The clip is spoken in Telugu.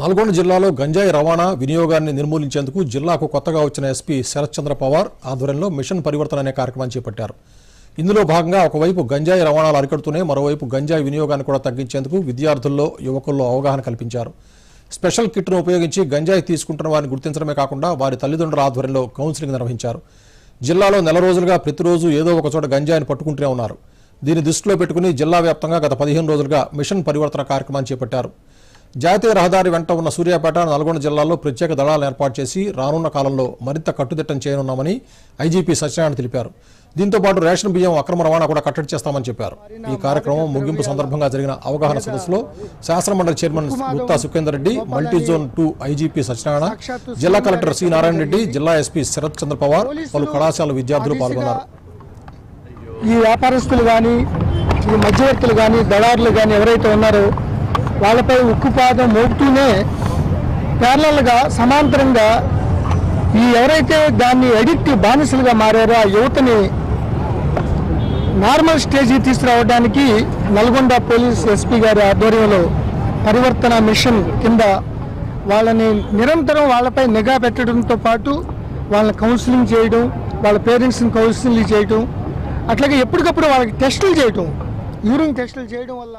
నల్గొండ జిల్లాలో గంజాయి రవాణా వినియోగాన్ని నిర్మూలించేందుకు జిల్లాకు కొత్తగా వచ్చిన ఎస్పీ శరత్చంద్ర పవార్ ఆధ్వర్యంలో మిషన్ పరివర్తన అనే కార్యక్రమం చేపట్టారు. ఇందులో భాగంగా ఒకవైపు గంజాయి రవాణాలు అరికడుతూనే మరోవైపు గంజాయి వినియోగాన్ని కూడా తగ్గించేందుకు విద్యార్థుల్లో యువకుల్లో అవగాహన కల్పించారు. స్పెషల్ కిట్ను ఉపయోగించి గంజాయి తీసుకుంటున్న వారిని గుర్తించడమే కాకుండా వారి తల్లిదండ్రుల ఆధ్వర్యంలో కౌన్సిలింగ్ నిర్వహించారు. జిల్లాలో నెల రోజులుగా ప్రతిరోజు ఏదో ఒకచోట గంజాయిని పట్టుకుంటూనే ఉన్నారు. దీన్ని దృష్టిలో పెట్టుకుని జిల్లా వ్యాప్తంగా గత పదిహేను రోజులుగా మిషన్ పరివర్తన కార్యక్రమాన్ని చేపట్టారు. జాతీయ రహదారి వెంట ఉన్న సూర్యాపేట నల్గొండ జిల్లాల్లో ప్రత్యేక దళాలను ఏర్పాటు చేసి రానున్న కాలంలో మరింత కట్టుదిట్టం చేయనున్నామని ఐజీపీ సత్యనారాయణ తెలిపారు. దీంతో పాటు రేషన్ బియ్యం అక్రమ రవాణా కూడా కట్టడి చేస్తామని చెప్పారు. ఈ కార్యక్రమం ముగింపు సందర్భంగా జరిగిన అవగాహన సదస్సులో శాసనమండలి chairman Gutha Sukhender Reddy multi zone two IGP Satyanarayana జిల్లా కలెక్టర్ సి నారాయణ రెడ్డి జిల్లా ఎస్పీ శరత్ చంద్ర పవార్ పలు కళాశాల విద్యార్థులు పాల్గొన్నారు. ఈ వ్యాపారస్తులు కానీ ఈ మధ్యవర్తులు కానీ దళారులు కానీ ఎవరైతే ఉన్నారో వాళ్ళపై ఉక్కుపాదం మోపుతూనే ప్యారలల్గా సమాంతరంగా ఈ ఎవరైతే దాన్ని ఎడిక్ట్ బానిసలుగా మారారో ఆ యువతని నార్మల్ స్టేజ్కి తీసుకురావడానికి నల్గొండ పోలీస్ ఎస్పీ గారి ఆధ్వర్యంలో పరివర్తన మిషన్ కింద వాళ్ళని నిరంతరం వాళ్ళపై నిఘా పెట్టడంతో పాటు వాళ్ళని కౌన్సిలింగ్ చేయడం వాళ్ళ పేరెంట్స్ని కౌన్సిలింగ్ చేయడం అట్లాగే ఎప్పటికప్పుడు వాళ్ళకి టెస్టులు చేయటం యూరిన్ టెస్టులు చేయడం వల్ల